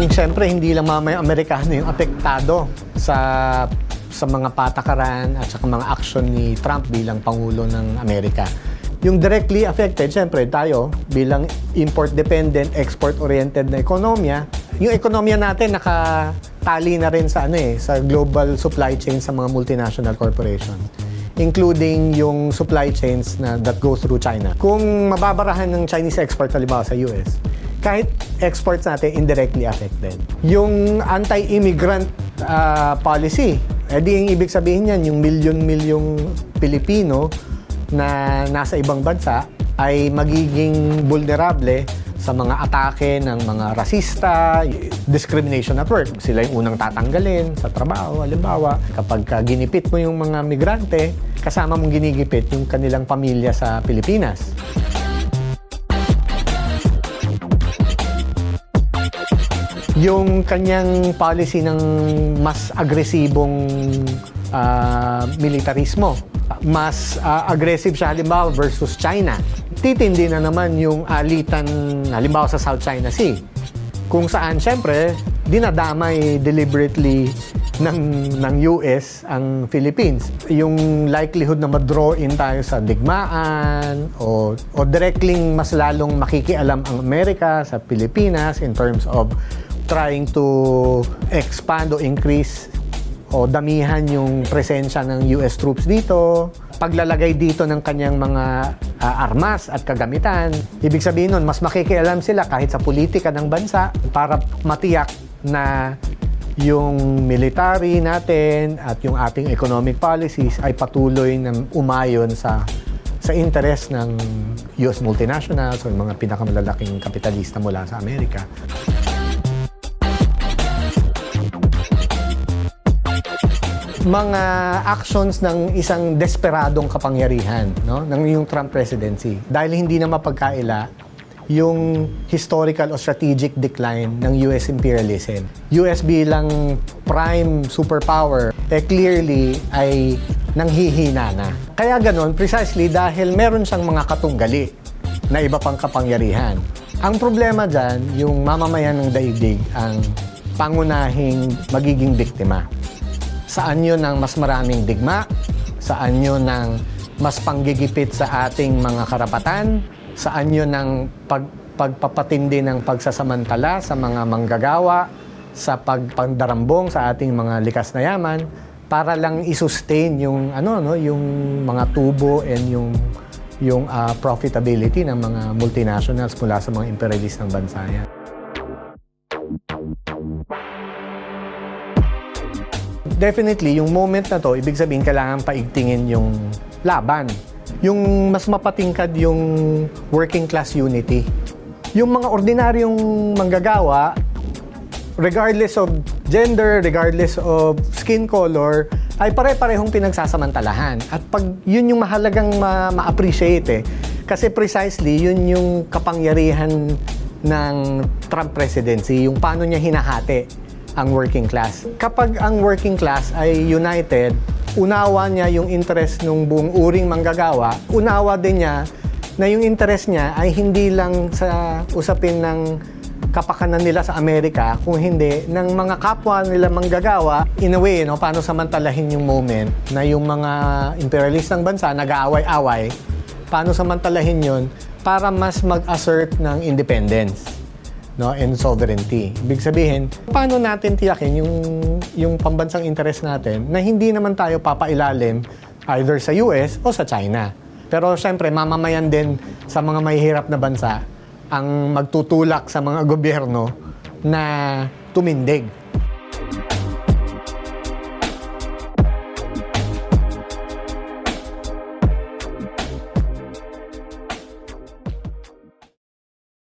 Kung siyempre, hindi lang mamaya Amerikano yung apektado sa sa mga patakaran at sa mga action ni Trump bilang Pangulo ng Amerika. Yung directly affected, siyempre tayo bilang import-dependent, export-oriented na ekonomiya, yung ekonomiya natin nakatali na rin sa ano eh, sa global supply chain sa mga multinational corporation including yung supply chains na that go through China. Kung mababarahan ng Chinese export halimbawa sa US, kahit exports natin indirectly affected. Yung anti-immigrant ah, policy, edi yung ibig sabihin niyan, yung milyon-milyong Pilipino na nasa ibang bansa ay magiging vulnerable sa mga atake ng mga rasista, discrimination at work. Sila yung unang tatanggalin sa trabaho, halimbawa. Kapag ka ginipit mo yung mga migrante, kasama mong ginigipit yung kanilang pamilya sa Pilipinas. yung kanyang policy ng mas agresibong ah, militarismo. Mas ah, aggressive siya halimbawa versus China. Titindi na naman yung alitan halimbawa sa South China Sea. Kung saan syempre dinadamay deliberately ng ng US ang Philippines. Yung likelihood na ma-draw in tayo sa digmaan o o directly mas lalong makikialam ang Amerika sa Pilipinas in terms of trying to expand o increase o damihan yung presensya ng US troops dito, paglalagay dito ng kanyang mga ah, armas at kagamitan. Ibig sabihin nun, mas makikialam sila kahit sa politika ng bansa para matiyak na yung military natin at yung ating economic policies ay patuloy ng umayon sa sa interest ng US multinationals o yung mga pinakamalalaking kapitalista mula sa Amerika. Mga actions ng isang desperadong kapangyarihan no ng yung Trump presidency dahil hindi na mapagkaila yung historical o strategic decline ng US imperialism. US bilang prime superpower, eh clearly ay nanghihina na. Kaya ganon, precisely dahil meron siyang mga katunggali na iba pang kapangyarihan. Ang problema dyan, yung mamamayan ng daigdig ang pangunahing magiging biktima saan yun ng mas maraming digma, saan yun ng mas panggigipit sa ating mga karapatan, saan yun ng pag, pagpapatindi ng pagsasamantala sa mga manggagawa, sa pagpandarambong sa ating mga likas na yaman, para lang i-sustain yung ano no yung mga tubo and yung yung ah, profitability ng mga multinationals mula sa mga imperialist ng bansa yan. Definitely, yung moment na to, ibig sabihin kailangan paigtingin yung laban. Yung mas mapatingkad yung working class unity. Yung mga ordinaryong manggagawa, regardless of gender, regardless of skin color, ay pare-parehong pinagsasamantalahan. At pag yun yung mahalagang ma- ma-appreciate eh. Kasi precisely, yun yung kapangyarihan ng Trump presidency, yung paano niya hinahati ang working class. Kapag ang working class ay united, unawa niya yung interest ng buong uring manggagawa, unawa din niya na yung interest niya ay hindi lang sa usapin ng kapakanan nila sa Amerika, kung hindi, ng mga kapwa nila manggagawa, in a way, no, paano samantalahin yung moment na yung mga imperialistang bansa nag-aaway-away, paano samantalahin yon para mas mag-assert ng independence no and sovereignty. Ibig sabihin, paano natin tiyakin yung yung pambansang interest natin na hindi naman tayo papailalim either sa US o sa China. Pero syempre, mamamayan din sa mga mahihirap na bansa ang magtutulak sa mga gobyerno na tumindig